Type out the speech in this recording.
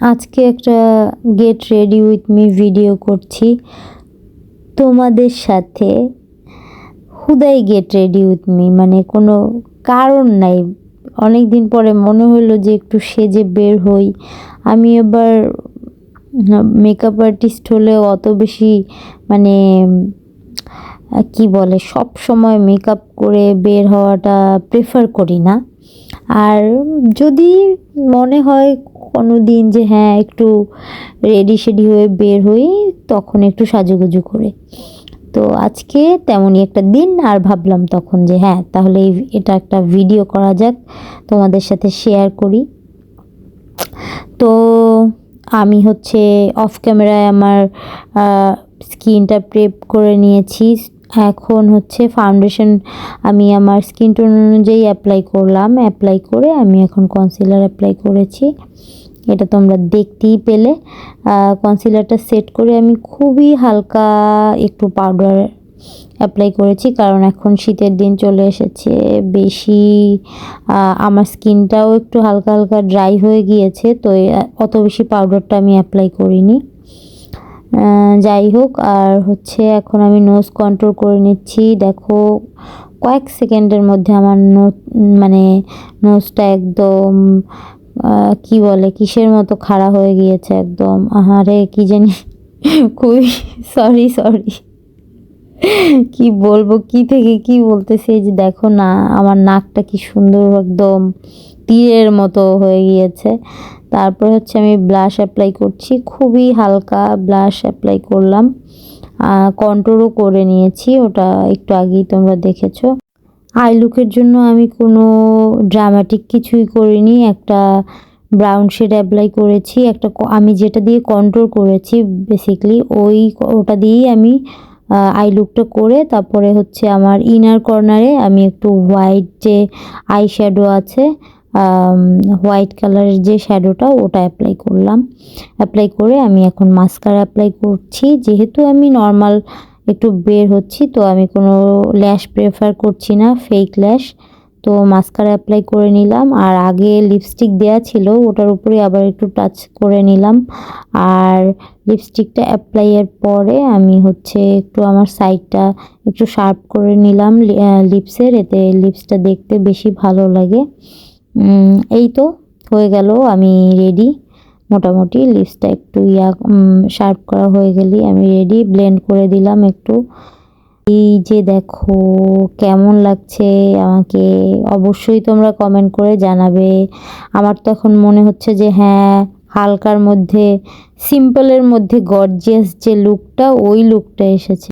আজকে একটা get ready with me video করছি। তোমাদের সাথে হুদাই গেট রেডি উইথ মি মানে কোনো কারণ নাই। অনেক দিন পরে মনে হলো যে একটু সেজে বের হই। আমি এবার মেকআপ আর্টিস্ট হলে অত বেশি মানে কি বলে, সব সময় মেকআপ করে বের হওয়াটা প্রেফার করি না। আর যদি মনে হয় কোনো দিন যে হ্যাঁ একটু রেডি শেডি হয়ে বের হই, তখন একটু সাজুগুজু করে। তো আজকে তেমনই একটা দিন, আর ভাবলাম তখন যে হ্যাঁ তাহলে এটা একটা ভিডিও করা যাক, তোমাদের সাথে শেয়ার করি। তো আমি হচ্ছে অফ ক্যামেরায় আমার স্কিনটা প্রেপ করে নিয়েছি। এখন হচ্ছে ফাউন্ডেশন আমি আমার স্কিন টোন অনুযায়ী অ্যাপ্লাই করলাম। অ্যাপ্লাই করে আমি এখন কনসিলার অ্যাপ্লাই করেছি। এটা তোমরা দেখতেই পেলে। কনসিলারটা সেট করে আমি খুবই হালকা একটু পাউডার অ্যাপ্লাই করেছি, কারণ এখন শীতের দিন চলে এসেছে। বেশি আমার স্কিনটাও একটু হালকা হালকা ড্রাই হয়ে গিয়েছে, তো অত বেশি পাউডারটা আমি অ্যাপ্লাই করিনি। যাই হোক, আর হচ্ছে এখন আমি নোজ কন্ট্রোল করে নিচ্ছি। দেখো, কয়েক সেকেন্ডের মধ্যে আমার নো মানে নোজটা একদম কি বলে, কিসের মতো খাড়া হয়ে গিয়েছে একদম। আহারে, কি জানি, খুবই সরি সরি কি বলব, কি থেকে কি বলতেছে? যে দেখো না, আমার নাকটা কি সুন্দর একদম তীরের মতো হয়ে গিয়েছে। তারপর হচ্ছে আমি ব্লাশ অ্যাপ্লাই করছি, খুবই হালকা ব্লাশ অ্যাপ্লাই করলাম। কন্ট্রোলও করে নিয়েছি, ওটা একটু আগেই তোমরা দেখেছ। আই লুকের জন্য আমি কোনো ড্রামাটিক কিছুই করিনি, একটা ব্রাউন শেড অ্যাপ্লাই করেছি, একটা আমি যেটা দিয়ে কন্ট্রোল করেছি বেসিকলি ওই ওটা দিয়েই আমি আই লুকটা করে তারপরে হচ্ছে আমার ইনার কর্নারে আমি একটু হোয়াইট যে আই শ্যাডো আছে হোয়াইট কালারের যে শ্যাডোটা ওটা অ্যাপ্লাই করলাম। অ্যাপ্লাই করে আমি এখন মাস্কারা অ্যাপ্লাই করছি। যেহেতু আমি নর্মাল একটু বের হচ্ছি, তো আমি কোনো ল্যাশ প্রেফার করছি না ফেক ল্যাশ তো মাস্কারা অ্যাপ্লাই করে নিলাম। আর আগে লিপস্টিক দেয়া ছিল, ওটার উপরে আবার একটু টাচ করে নিলাম। আর লিপস্টিকটা অ্যাপ্লাইয়ের পরে আমি হচ্ছে একটু আমার সাইডটা একটু শার্প করে নিলাম লিপসের এতে লিপসটা দেখতে বেশি ভালো লাগে। এই তো, হয়ে গেল। আমি রেডি মোটামুটি লিপসটা একটু ইয়া শার্প করা হয়ে গেলেই আমি রেডি ব্লেন্ড করে দিলাম একটু। এই যে দেখো, কেমন লাগছে আমাকে, অবশ্যই তোমরা কমেন্ট করে জানাবে। আমার তো এখন মনে হচ্ছে যে হ্যাঁ হালকার মধ্যে সিম্পলের মধ্যে গর্জিয়াস যে লুকটা ওই লুকটা এসেছে।